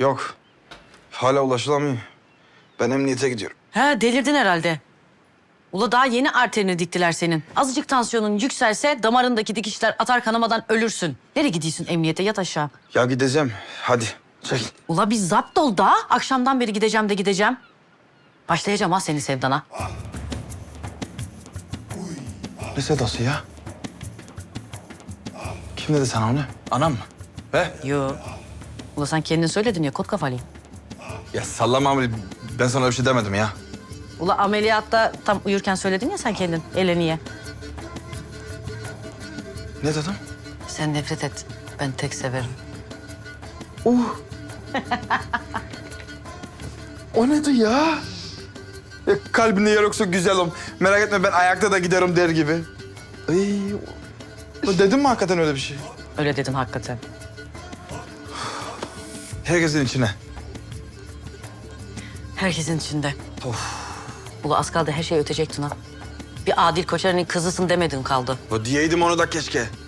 Yok. Hala ulaşılamıyor. Ben emniyete gidiyorum. He delirdin herhalde. Ula daha yeni arterini diktiler senin. Azıcık tansiyonun yükselse damarındaki dikişler atar kanamadan ölürsün. Nereye gidiyorsun emniyete yat aşağı. Ya gideceğim. Hadi çekil. Ula biz zapt ol da akşamdan beri gideceğim de gideceğim. Başlayacağım ha seni sevdana. Ne sedası ya? Kim dedi sana onu? Anam mı? He? Yo. Ula sen kendin söyledin ya kot kafalıyım. Ya sallama abi. Ben sana bir şey demedim ya. Ula ameliyatta tam uyurken söyledin ya sen kendin. Eleni ye. Ne dedim? Sen nefret et. Ben tek severim. O neydi ya? ya kalbinde yer yoksa güzelim. Merak etme ben ayakta da giderim der gibi. Ay, dedim mi hakikaten öyle bir şey? Öyle dedin hakikaten. Herkesin içine. Herkesin içinde. Ula az kaldı her şeyi ötecektin ha. Bir Adil Koçer'in kızısın demedin kaldı. O diyeydim onu da keşke.